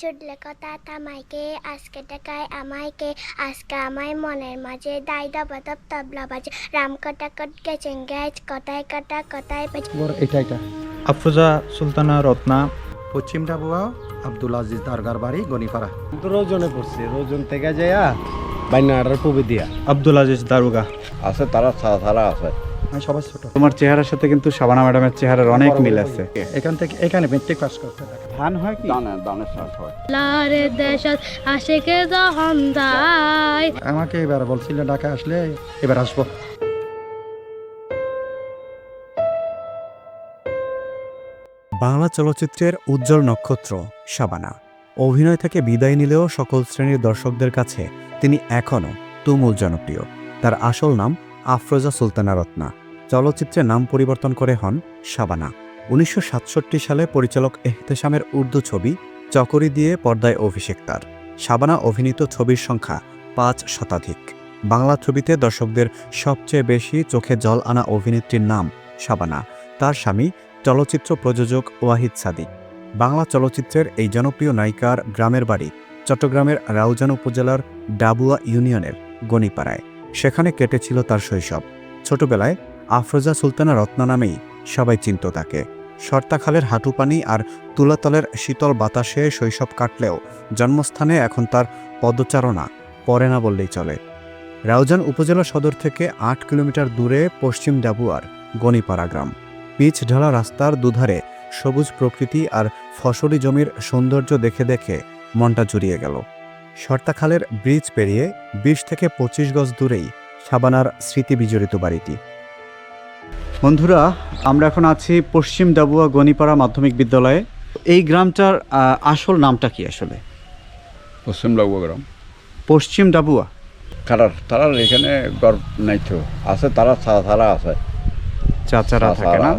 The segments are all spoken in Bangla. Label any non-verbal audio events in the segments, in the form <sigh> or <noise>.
ছুটলে কথা তামাইকে আজকে টাকায় আমাইকে আজকে আমায় মনের মাঝে দাই দবা দব তবলা বাজে রাম কটা কট গেছেন গ্যাস কটায় কাটা কটায় বাজে। এটা এটা। আফরোজা সুলতানা রত্না পশ্চিম ডাবুয়া আব্দুল আজিজ দারগার বাড়ি গনিপাড়া। রোজনে পড়ছে রোজন থেকে যাইয়া বাইনাডার পবে দিয়া। আব্দুল আজিজ দারুগা। আছে তারা সারা আছে। আমি সবার ছোট। তোমার চেহারার সাথে কিন্তু শাবানা ম্যাডামের চেহারার অনেক মিল আছে। এখান থেকে এখানে মেট্রিক পাস করতে থাকে ধান হয় কি? চাষ হয়। লারে দেশত আশেকে যখন যায় আমাকে এবার বলছিল ঢাকা আসলে এবার আসব। বাংলা চলচ্চিত্রের উজ্জ্বল নক্ষত্র শাবানা। অভিনয় থেকে বিদায় নিলেও সকল শ্রেণির দর্শকদের কাছে তিনি এখনও তুমুল জনপ্রিয়। তার আসল নাম আফরোজা সুলতানা রত্না। চলচ্চিত্রে নাম পরিবর্তন করে হন শাবানা। উনিশশো সাতষট্টি সালে পরিচালক এহতেশামের উর্দু ছবি চকরি দিয়ে পর্দায় অভিষেক তার। শাবানা অভিনীত ছবির সংখ্যা পাঁচ শতাধিক। বাংলা ছবিতে দর্শকদের সবচেয়ে বেশি চোখে জল আনা অভিনেত্রীর নাম শাবানা। তার স্বামী চলচ্চিত্র প্রযোজক ওয়াহিদ সাদিক। বাংলা চলচ্চিত্রের এই জনপ্রিয় নায়িকার গ্রামের বাড়ি চট্টগ্রামের রাউজান উপজেলার ডাবুয়া ইউনিয়নের গণিপাড়ায়। সেখানে কেটেছিল তার শৈশব। ছোটবেলায় আফরোজা সুলতানা রত্না নামেই সবাই চিনত তাকে। শর্তাখালের হাঁটুপানি আর তুলাতলের শীতল বাতাসে শৈশব কাটলেও জন্মস্থানে এখন তার পদচারণা পড়ে না বললেই চলে। রাউজান উপজেলা সদর থেকে আট কিলোমিটার দূরে পশ্চিম ডাবুয়ার গণিপাড়া গ্রাম। পিচ ঢালা রাস্তার দুধারে সবুজ প্রকৃতি আর ফসলি জমির সৌন্দর্য দেখে দেখে মনটা জুড়িয়ে গেল। শর্তাখালের ব্রিজ পেরিয়ে বিশ থেকে পঁচিশ গজ দূরেই সাবানার স্মৃতি বিজড়িত বাড়িটি। বন্ধুরা আমরা এখন আছি পশ্চিম ডাবুয়া গনিপাড়া মাধ্যমিক বিদ্যালয়ে। এই গ্রামটার আসল নামটা কি আসলে? পশ্চিম লাগবো গ্রাম। পশ্চিম ডাবুয়া কারার তারার এখানে গড় নাই তো। আছে তারা সারা আছে। চাচারা থাকে না?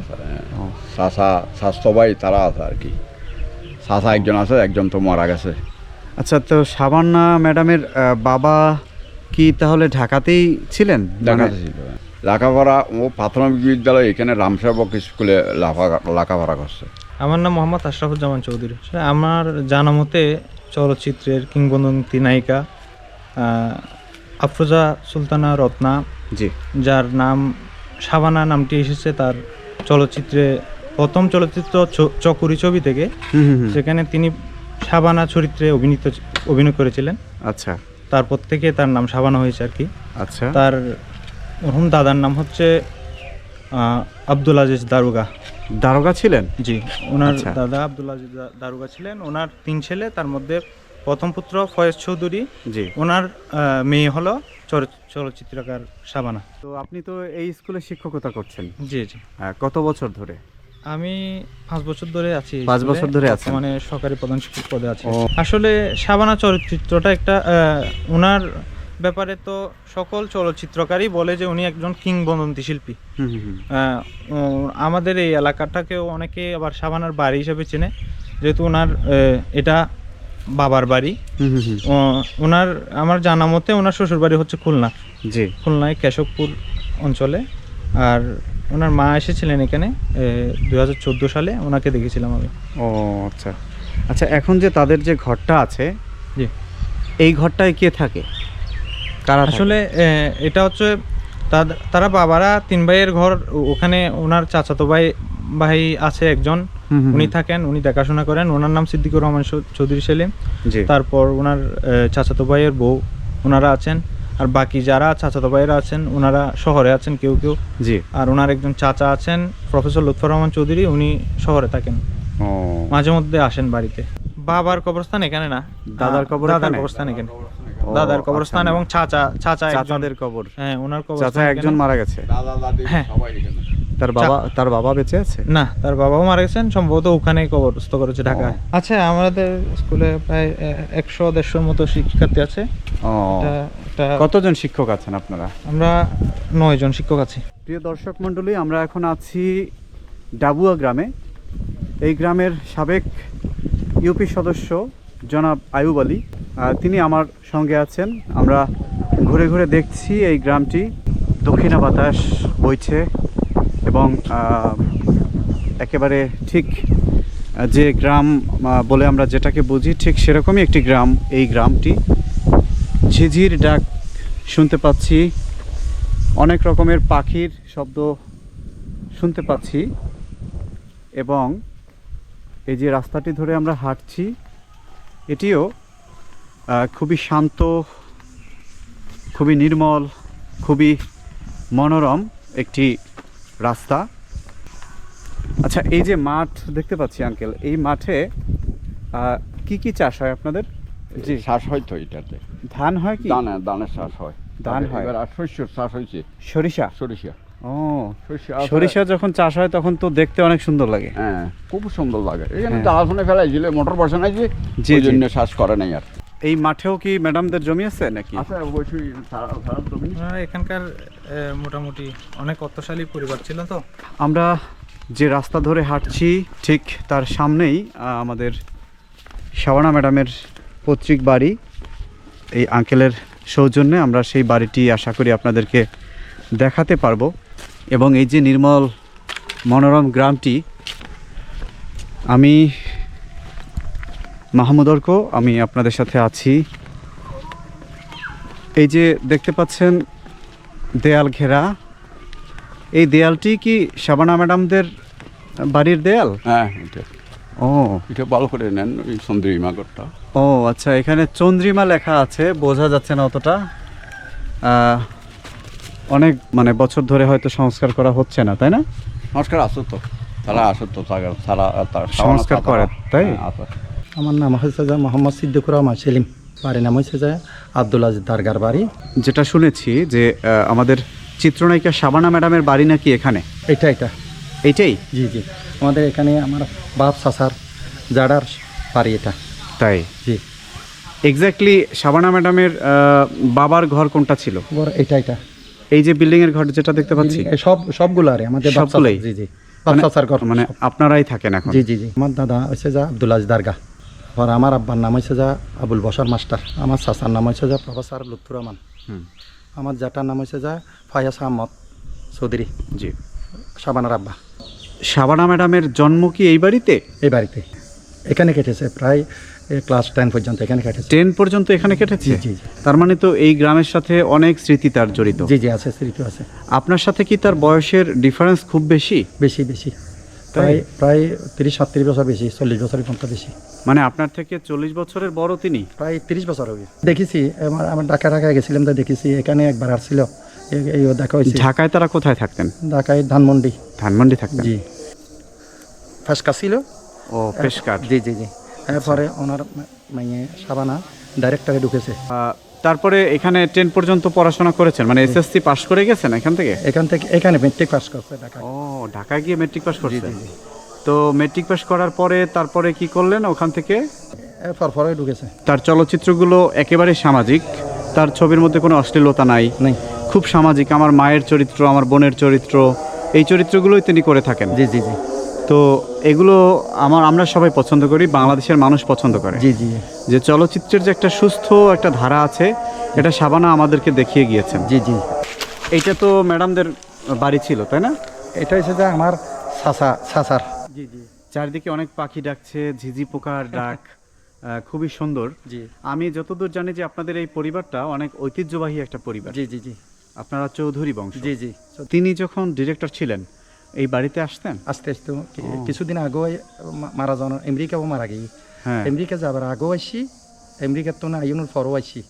চাষা স্বাস্থ্যবাই তারা আছে আর কি। চাষা একজন আছে একজন তো মারা গেছে। আচ্ছা তো সাবান্না ম্যাডামের বাবা কি তাহলে ঢাকাতেই ছিলেন? ঢাকাতে ছিল লেখাপড়া ও প্রাথমিক বিদ্যালয় এখানে রামসেবক স্কুলে লাফা- লেখাপড়া করছে। আমার নাম মোহাম্মদ আশরাফুজ্জামান চৌধুরী। আমার জানা মতে চলচ্চিত্রের কিংবদন্তি নায়িকা আফরোজা সুলতানা রত্না জি। যার নাম শাবানা নামটি এসেছে তার চলচ্চিত্রে প্রথম চলচ্চিত্র চকুরি ছবি থেকে। সেখানে তিনি শাবানা চরিত্রে অভিনীত অভিনয় করেছিলেন। আচ্ছা। তারপর থেকে তার নাম শাবানা হয়েছে আর কি। আচ্ছা। তার মরহুম দাদার নাম হচ্ছে আব্দুল আজিজ দারুগা। দারোগা ছিলেন? জি ওনার আচ্ছা। দাদা আব্দুল আজিজ দা- দারুগা ছিলেন। ওনার তিন ছেলে তার মধ্যে প্রথম পুত্র ফয়েজ চৌধুরী জি। ওনার আহ, মেয়ে হলো চর- চলচ্চিত্রকার শাবানা। তো আপনি তো এই স্কুলে শিক্ষকতা করছেন। জি জি। আহ, কত বছর ধরে? আমি পাঁচ বছর ধরে আছি এই পাঁচ স্কুলে। বছর ধরে আছেন? মানে সরকারি প্রধান শিক্ষক পদে আছি। ও। আসলে শাবানা চলচ্চিত্রটা একটা আহ, ওনার ব্যাপারে তো সকল চলচ্চিত্রকারই বলে যে উনি একজন কিংবদন্তি শিল্পী। হুম হুম হুম। আমাদের এই এলাকাটাকেও অনেকে আবার শাবানার বাড়ি হিসেবে চেনে। যেহেতু ওনার এটা বাবার বাড়ি। ওনার আমার জানা মতে ওনার শ্বশুর বাড়ি হচ্ছে খুলনা। জি। খুলনায় কেশবপুর অঞ্চলে। আর ওনার মা এসেছিলেন এখানে দু হাজার চোদ্দ সালে। ওনাকে দেখেছিলাম আমি। ও আচ্ছা। আচ্ছা এখন যে তাদের যে ঘরটা আছে জি। এই ঘরটায় কে থাকে? কারা আসলে এটা হচ্ছে তারা বাবারা তিন ভাইয়ের ঘর ওখানে ওনার চাচাতো ভাই ভাই আছে একজন। উনি থাকেন উনি দেখাশোনা করেন। ওনার নাম সিদ্দিকুর রহমান চৌধুরী সেলিম। তারপর ওনার চাচাতো ভাইয়ের বউ ওনারা আছেন। আর বাকি যারা চাচাতো ভাইয়েরা আছেন ওনারা শহরে আছেন কেউ কেউ। জি। আর ওনার একজন চাচা আছেন প্রফেসর লুৎফর রহমান চৌধুরী উনি শহরে থাকেন। মাঝে মধ্যে আসেন বাড়িতে। বাবার কবরস্থান এখানে না? দাদার কবর দাদার কবরস্থান এখানে। দাদার কবরস্থান আচ্ছা। এবং চাচা চাচা চাচাদের কবর। হ্যাঁ ওনার কবর চাচা একজন মারা গেছে। দাদা দাদি হ্যাঁ। সবাই এখানে। তার বাবা তার বাবা বেঁচে আছে? না তার বাবাও মারা গেছেন সম্ভবত ওখানে কবরস্থ করেছে ঢাকায়। আচ্ছা আমাদের স্কুলে প্রায় একশো দেড়শোর মতো শিক্ষার্থী আছে। ও। এটা- এটা কতজন শিক্ষক আছেন আপনারা? আমরা নয় জন শিক্ষক আছি। প্রিয় দর্শক মণ্ডলী আমরা এখন আছি ডাবুয়া গ্রামে। এই গ্রামের সাবেক ইউপি সদস্য জনাব আয়ুব আলী। তিনি আমার সঙ্গে আছেন। আমরা ঘুরে ঘুরে দেখছি এই গ্রামটি। দক্ষিণা বাতাস বইছে এবং একেবারে ঠিক যে গ্রাম বলে আমরা যেটাকে বুঝি ঠিক সেরকমই একটি গ্রাম এই গ্রামটি। ঝিঝির ডাক শুনতে পাচ্ছি, অনেক রকমের পাখির শব্দ শুনতে পাচ্ছি এবং এই যে রাস্তাটি ধরে আমরা হাঁটছি, এটিও খুবই শান্ত খুবই নির্মল খুবই মনোরম একটি রাস্তা। আচ্ছা এই যে মাঠ দেখতে পাচ্ছি আঙ্কেল এই মাঠে কি কি চাষ হয় আপনাদের? জি চাষ হয় তো এটাতে। ধান হয় কি? দানে দানের চাষ হয়। ধান হয়। এবার আর শস্যর শ্বাস হয়েছে। সরিষা? সরিষা। ও সরিষা যখন চাষ হয় তখন তো দেখতে অনেক সুন্দর লাগে। হ্যাঁ খুব সুন্দর লাগে। এখানে হ্যাঁ। জাল ফোনে ফেলাইছিল মোটর বসানাইছে জি। জন্য শ্বাস করে নাই আর। এই মাঠেও কি ম্যাডামদের জমি আছে নাকি? এখানকার মোটামুটি অনেক অর্থশালী পরিবার ছিল তো। আমরা যে রাস্তা ধরে হাঁটছি ঠিক তার সামনেই আমাদের শাবানা ম্যাডামের পৈতৃক বাড়ি। এই আঙ্কেলের সৌজন্যে আমরা সেই বাড়িটি আশা করি আপনাদেরকে দেখাতে পারব। এবং এই যে নির্মল মনোরম গ্রামটি আমি মাহমুদ অর্ক আমি আপনাদের সাথে আছি। এই যে দেখতে পাচ্ছেন দেয়াল ঘেরা। এই দেয়ালটি কি শাবানা ম্যাডামদের বাড়ির দেয়াল? হ্যাঁ এটা। ও। এটা ভালো করে নেন ওই সুন্দরী মাগরটা ও আচ্ছা এখানে চন্দ্রিমা লেখা আছে বোঝা যাচ্ছে না অতটা। অনেক মানে বছর ধরে হয়তো সংস্কার করা হচ্ছে না তাই না? সংস্কার আসো তো তারা আসো তো তারা- সংস্কার করে, তাই? আমার নাম হয়েছে যে মোহাম্মদ সিদ্দিকুর রহমান সেলিম। বাড়ির নাম হয়েছে যে আব্দুল আজিজ দারগার বাড়ি। যেটা শুনেছি যে আমাদের চিত্রনায়িকা শাবানা ম্যাডামের বাড়ি নাকি এখানে? এটা এটা। এইটাই? জি জি। আমাদের এখানে আমার বাপ সাসার জাডার বাড়ি এটা। তাই? জি। এক্স্যাক্টলি শাবানা ম্যাডামের বাবার ঘর কোনটা ছিল? এটা এটা। এই যে বিল্ডিং এর ঘর যেটা দেখতে পাচ্ছি। সব সবগুলো আরে আমাদের সবগুলোই? জি জি। বাপ মানে- চাচার ঘর। মানে আপনারাই থাকেন এখন? জি জি জি। আমার দাদা হয়েছে যা আব্দুল আজিজ দারগা। আর আমার আব্বার নাম হয়েছে যা আবুল বসার মাস্টার। আমার চাচার নাম হয়েছে যা প্রফেসর লুৎফুর রহমান। হুম, আমার জাটার নাম হয়েছে যা ফায়াস আহমদ চৌধুরী। জি। সাবানার আব্বা। শাবানা ম্যাডামের জন্ম কি এই বাড়িতে? এই বাড়িতে। এখানে কেটেছে প্রায় ক্লাস টেন পর্যন্ত এখানে কেটেছে। টেন পর্যন্ত এখানে কেটেছে? জি, জি। তার মানে তো এই গ্রামের সাথে অনেক স্মৃতি তার জড়িত। জি জি আছে স্মৃতি আছে। আপনার সাথে কি তার বয়সের ডিফারেন্স খুব বেশি? বেশি বেশি। প্রায় প্রায় তিরিশ সাতত্রিশ বছর বেশি চল্লিশ বছরের মতো বেশি। মানে আপনার থেকে চল্লিশ বছরের বড় তিনি? প্রায় তিরিশ বছর হবে। দেখেছি আমার ঢাকা ঢাকায় গেছিলাম তো দেখেছি এখানে একবার আসছিল। এই- দেখা হয়েছে। ঢাকায় তারা কোথায় থাকতেন? ঢাকায় ধানমন্ডি। ধানমন্ডি থাকতেন? জি। ফাঁসকা ছিল। ও পেশকার জি জি জি। এরপরে ওনার মানে সাবানা ডাইরেক্টরে ঢুকেছে। তারপরে এখানে টেন পর্যন্ত পড়াশোনা করেছেন? মানে এসএসসি পাশ করে গেছেন এখান থেকে? এখান থেকে এখানে মেট্রিক পাস করছে ঢাকায়। ও ঢাকায় গিয়ে মেট্রিক পাস করছেন? তো মেট্রিক পাস করার পরে তারপরে কি করলেন ওখান থেকে? ঢুকেছে। তার চলচ্চিত্রগুলো একেবারে সামাজিক। তার ছবির মধ্যে কোনো অশ্লীলতা নাই। নেই। খুব সামাজিক। আমার মায়ের চরিত্র আমার বোনের চরিত্র এই চরিত্রগুলোই তিনি করে থাকেন। জি জি জি। তো এগুলো আমার আমরা সবাই পছন্দ করি বাংলাদেশের মানুষ পছন্দ করে। জি জি যে চলচ্চিত্রের যে একটা সুস্থ একটা ধারা আছে এটা সাবানা আমাদেরকে দেখিয়ে গিয়েছেন। জি জি। এইটা তো ম্যাডামদের বাড়ি ছিল তাই না? এটা হচ্ছে যে আমার সাসা সাসার জি জি। চারিদিকে অনেক পাখি ডাকছে ঝিঝি পোকার ডাক <laughs> খুবই সুন্দর। জি। আমি যতদূর জানি যে আপনাদের এই পরিবারটা অনেক ঐতিহ্যবাহী একটা পরিবার। জি জি জি। আপনারা চৌধুরী বংশ। জি জি। তিনি যখন ডিরেক্টর ছিলেন এই বাড়িতে আসতেন? আস্তে আস্তে। কিছুদিন আগেও মা- মারা যাওয়ার আমেরিকাও মারা গিয়ে হ্যাঁ। আমেরিকা যাবার আগেও আইসি আমেরিকার তো না আইনুর পরও আইসি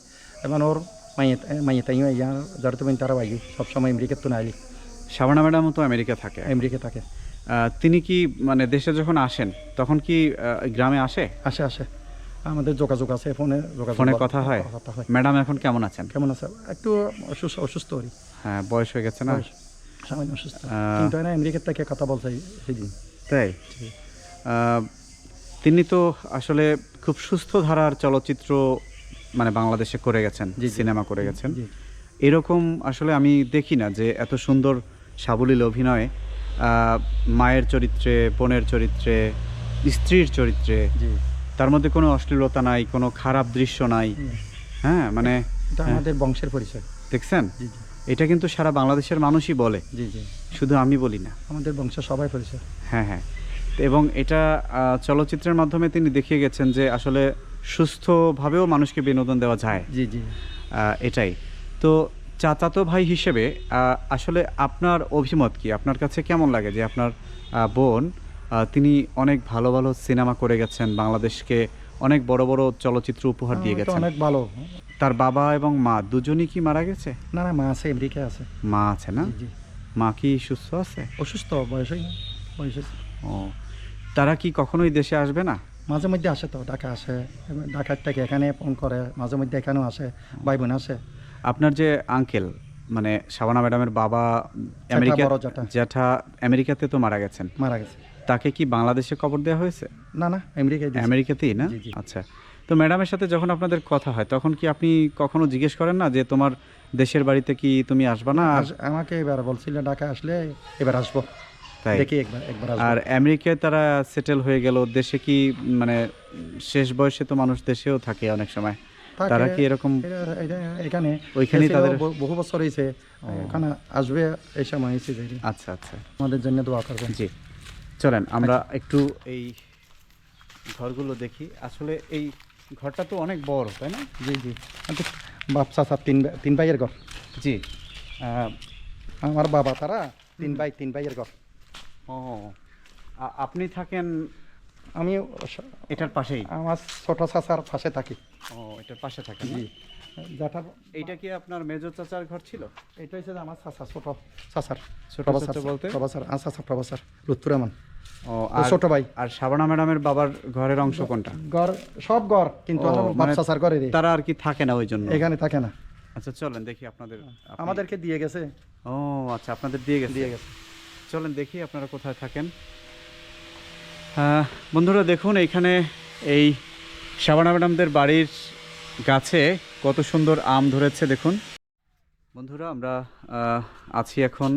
এবার ওর মাইয়ে মাইয়ে তাইও আইয়া যার তো তারা বাইগি সবসময় আমেরিকার তো না আইলি। শাবানা ম্যাডামও তো আমেরিকা থাকে। আমেরিকা থাকে। তিনি কি মানে দেশে যখন আসেন তখন কি গ্রামে আসে? আসে আসে। আমাদের যোগাযোগ আছে ফোনে যোগাযোগ ফোনে কথা হয়? ম্যাডাম এখন কেমন আছেন? কেমন আছে? একটু অসুস্থ অসুস্থ হ্যাঁ বয়স হয়ে গেছে না? সামান্য অসুস্থ। কিন্তু আমেরিকার থেকে কথা বলছে সেদিন তাই? তিনি তো আসলে খুব সুস্থ ধারার চলচ্চিত্র মানে বাংলাদেশে করে গেছেন। সিনেমা করে গেছেন। এরকম আসলে আমি দেখি না যে এত সুন্দর সাবলীল অভিনয় মায়ের চরিত্রে বোনের চরিত্রে স্ত্রীর চরিত্রে জি। তার মধ্যে কোনো অশ্লীলতা নাই কোনো খারাপ দৃশ্য নাই। হ্যাঁ মানে হ্যাঁ। আমাদের বংশের পরিচয়। দেখছেন? এটা কিন্তু সারা বাংলাদেশের মানুষই বলে। জি জি। শুধু আমি বলি না। আমাদের বংশের সবাই পরিচয়। হ্যাঁ হ্যাঁ। এবং এটা চলচ্চিত্রের মাধ্যমে তিনি দেখিয়ে গেছেন যে আসলে সুস্থভাবেও মানুষকে বিনোদন দেওয়া যায়। জি জি। এটাই। তো চাচাতো ভাই হিসেবে আসলে আপনার অভিমত কি? আপনার কাছে কেমন লাগে যে আপনার বোন তিনি অনেক ভালো ভালো সিনেমা করে গেছেন বাংলাদেশকে অনেক বড় বড় চলচ্চিত্র উপহার দিয়ে গেছেন? অনেক ভালো। তার বাবা এবং মা দুজনই কি মারা গেছে? না না মা আছে আমেরিকায় আছে। মা আছে না? মা কি সুস্থ আছে? অসুস্থ বয়স বয়স। ও তারা কি কখনোই দেশে আসবে না? মাঝে মধ্যে আসে তো ঢাকা আসে ঢাকার থেকে এখানে ফোন করে মাঝে মধ্যে এখানেও আসে ভাই বোন আসে। আপনার যে আঙ্কেল মানে শাবানা ম্যাডামের বাবা আমেরিকা জ্যাঠা। আমেরিকাতে তো মারা গেছেন। মারা গেছে। তাকে কি বাংলাদেশে কবর দেওয়া হয়েছে? না না আমেরিকায় আমেরিকাতেই না। আচ্ছা। তো ম্যাডামের সাথে যখন আপনাদের কথা হয় তখন কি আপনি কখনো জিজ্ঞেস করেন না যে তোমার দেশের বাড়িতে কি তুমি আসবা না? আমাকে এবার বলছিল ঢাকা আসলে এবার আসব। তাই? দেখি একবার একবার আর আমেরিকায় তারা সেটেল হয়ে গেল দেশে কি মানে শেষ বয়সে তো মানুষ দেশেও থাকে অনেক সময়। তারা কি এরকম এরা- এরা- এখানে ওইখানেই এসেও তাদের- বহু- বছর হয়েছে। এখানে আসবে এই সময় এসে আচ্ছা আচ্ছা। আমাদের জন্য দোয়া করবেন। জি। চলেন আমরা একটু এই ঘরগুলো দেখি। আসলে এই ঘরটা তো অনেক বড় তাই না? জি জি। আচ্ছা, বাপ চাচা তিন তিন ভাইয়ের ঘর। জি। আহ, আমার বাবা তারা তিন ভাই তিন ভাইয়ের ঘর। ও আপনি থাকেন আমি এটার পাশেই? আমার ছোট চাচার পাশে থাকি। ও এটার পাশে থাকেন জি? যাটা এইটা কি আপনার মেজো চাচার ঘর ছিল? এটা হচ্ছে আমার চাচা ছোট চাচার। ছোট চাচা বলতে? প্রবাসার আর চাচা প্রবাসার লুৎফুরামান ও ও আর ছোট ভাই। আর শাবানা ম্যাডামের বাবার ঘরের অংশ কোনটা? ঘর সব ঘর কিন্তু আমার মানে চাচার ঘরে তারা আর কি থাকে না ওই জন্য? এখানে থাকে না। আচ্ছা চলেন দেখি আপনাদের আমাদেরকে দিয়ে গেছে। ও আচ্ছা আপনাদের দিয়ে গেছে। দিয়ে গেছে। চলেন দেখি আপনারা কোথায় থাকেন। বন্ধুরা দেখুন এইখানে এই শাবানা ম্যাডামদের বাড়ির গাছে কত সুন্দর আম ধরেছে দেখুন। বন্ধুরা আমরা আছি এখন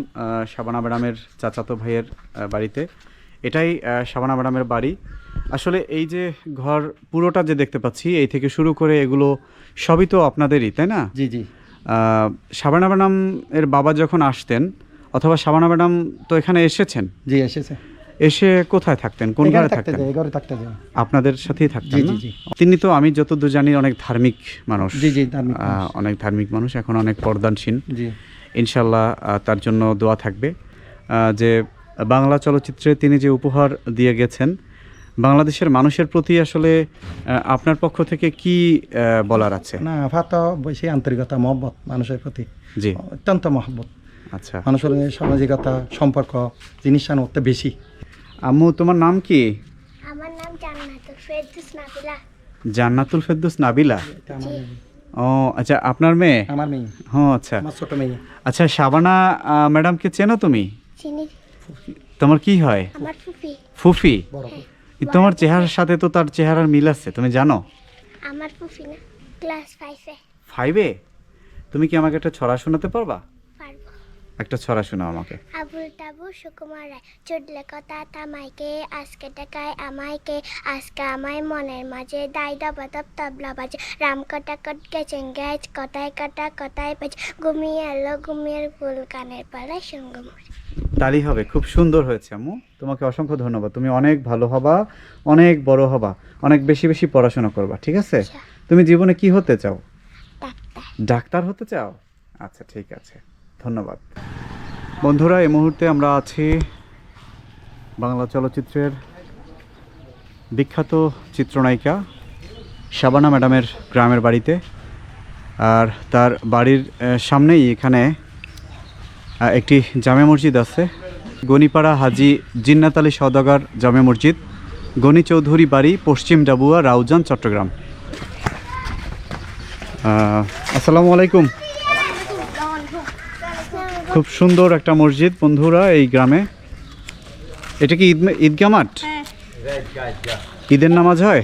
শাবানা ম্যাডামের চাচাতো ভাইয়ের বাড়িতে। এটাই শাবানা ম্যাডামের বাড়ি। আসলে এই যে ঘর পুরোটা যে দেখতে পাচ্ছি এই থেকে শুরু করে এগুলো সবই তো আপনাদেরই তাই না? জি জি। শাবানা ম্যাডাম এর বাবা যখন আসতেন অথবা শাবানা ম্যাডাম তো এখানে এসেছেন? জি এসেছে। এসে কোথায় থাকতেন? কোন ঘরে থাকতেন? এই ঘরে থাকতে যায় আপনাদের সাথেই থাকতেন। তিনি তো আমি যতদূর জানি অনেক ধার্মিক মানুষ। জি জি ধার্মিক অনেক ধার্মিক মানুষ এখন অনেক পর্দানসীন জি। ইনশাল্লাহ তার জন্য দোয়া থাকবে। যে বাংলা চলচ্চিত্রে তিনি যে উপহার দিয়ে গেছেন বাংলাদেশের মানুষের প্রতি আসলে আপনার পক্ষ থেকে কি বলার আছে? না আফাত বেশি আন্তরিকতা মহব্বত মানুষের প্রতি। জি। অত্যন্ত মহব্বত। আচ্ছা। মানুষের সামাজিকতা সম্পর্ক জিনিসটা অত বেশি। আম্মু তোমার নাম কি? আমার নাম জান্নাতুল ফেরদুস নাবিলা। জান্নাতুল ফেরদৌস নাবিলা। ও আচ্ছা আপনার মেয়ে? আমার মেয়ে। হ্যাঁ আচ্ছা। আমার ছোট মেয়ে। আচ্ছা শাবানা ম্যাডামকে চেনো তুমি? চিনি। তোমার কি হয়? আমার ফুফি। ফুফি? বড় তোমার চেহারার সাথে তো তার চেহারার মিল আছে তুমি জানো? আমার ফুফি না ক্লাস ফাইভে ফাইভে তুমি কি আমাকে একটা ছড়া শোনাতে পারব? একটা ছড়া শোনাও আমাকে। আবুল তাবু সুকুমার রায় চুডলে কথা তামাইকে আজকে টাকায় আমাইকে আজকে আমায় মনের মাঝে দাই দাবাদব তবলা বাজে রাম কটা কট গেছেন গ্যাচ কথায় কাটা কথায় বাজে ঘুমিয়ে এলো ঘুমিয়ে ফুল কানের পালায় সঙ্গ মরে তালি হবে খুব সুন্দর হয়েছে আম্মু। তোমাকে অসংখ্য ধন্যবাদ। তুমি অনেক ভালো হবা অনেক বড় হবা অনেক বেশি বেশি পড়াশোনা করবা ঠিক আছে? আচ্ছা। তুমি জীবনে কি হতে চাও? ডাক্তার। ডাক্তার হতে চাও? আচ্ছা ঠিক আছে। ধন্যবাদ। বন্ধুরা, এই মুহূর্তে আমরা আছি বাংলা চলচ্চিত্রের বিখ্যাত চিত্রনায়িকা শাবানা ম্যাডামের গ্রামের বাড়িতে আর তার বাড়ির সামনেই এখানে একটি জামে মসজিদ আছে। গনিপাড়া হাজি জিন্নাত আলী সওদাগর জামে মসজিদ, গনি চৌধুরী বাড়ি, পশ্চিম ডাবুয়া, রাউজান, চট্টগ্রাম। আসসালামু আলাইকুম। খুব সুন্দর একটা মসজিদ বন্ধুরা এই গ্রামে। এটা কি ঈদ ঈদগা মাঠ? ঈদের নামাজ হয়?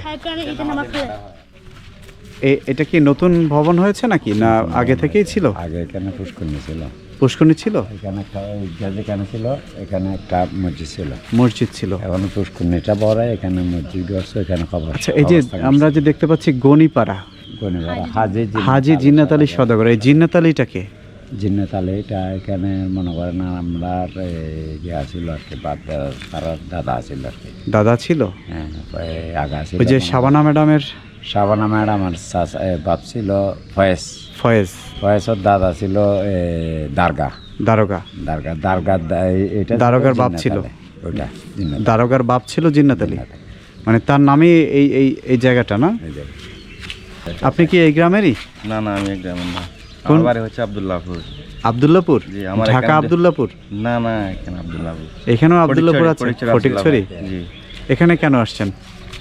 এ- এটা কি নতুন ভবন হয়েছে নাকি না আগে থেকেই ছিল? আগে এখানে পুষ্করণী ছিল। পুষ্করণী ছিল? এখানে একটা ঈদগাহ যেখানে ছিল এখানে একটা মসজিদ ছিল। মসজিদ ছিল। এখন পুষ্করণীটা বড় এখানে মসজিদ আছে এখানে খবর আচ্ছা এই যে আমরা যে দেখতে পাচ্ছি গনিপাড়া। হাজি হাজি জিন্নাত আলী সদাগর এই জিন্নাত আলীটাকে জিন্নতালে এটা এখানে মনে করেন আমরা ইয়ে আছিল আর কি তার দাদা আছিল আর কি। দাদা ছিল? হ্যাঁ আগা ছিল ওই যে শাবানা ম্যাডামের? শাবানা ম্যাডাম আর বাপ ছিল ফয়েস ফয়েজ। ফয়েসের দাদা ছিল দারগা। দারোগা। দারগা দারগা এটা দারোগার বাপ ছিল? জিন্নাত ওইটা জিন্নাত দারোগার বাপ ছিল জিন্নাত আলী মানে তার নামই এই এই এই জায়গাটা না? এই যে। আপনি কি এই গ্রামেরই? না না আমি এই গ্রামের না? আমার বাড়ি হচ্ছে আবদুল্লাহপুর। আবদুল্লাপুর জি, আমার ঢাকা এখানে- না না এখানে আবদুল্লাহপুর। এখানেও আবদুল্লাপুর আছে? ফটিকছড়ি, ফটিকছড়ি? জি। এখানে কেন আসছেন?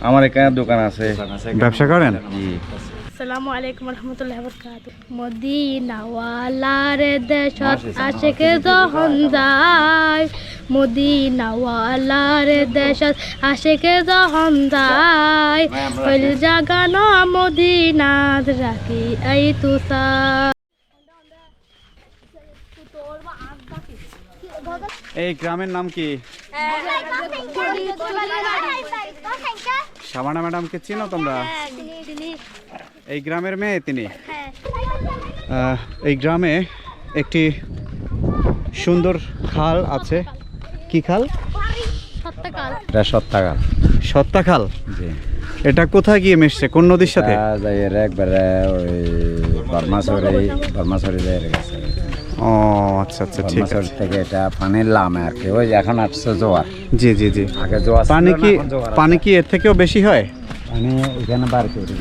আমার এখানে দোকান আছে। ব্যবসা করেন? জি। আসসালামু আলাইকুম রহমতুল্লাহ বরকাত মদিনাওয়ালার দেশত আশেকে যখন যায়। মদিনাওয়ালার দেশত আশেকে যখন যায়। হইল জাগান মদিনাত রাখি এই তুষা এই গ্রামের নাম কি? শাবানা ম্যাডামকে চিনো তোমরা? এই গ্রামের মেয়ে তিনি? আহ, এই গ্রামে একটি সুন্দর খাল আছে। কি খাল? সত্যকাল। এটা সত্যাকাল। সত্তা খাল জি। এটা কোথায় গিয়ে মিশছে? কোন নদীর সাথে? একবারে ওই বর্মাসরি বর্মাসরি গেছে ও আচ্ছা আচ্ছা ঠিক আছে। থেকে এটা পানির লামে আর কি ওই এখন আসছে জোয়ার। জি জি জি। আগে জোয়ার পানি কি। পানি কি এর থেকেও বেশি হয়? পানি এখানে বার করে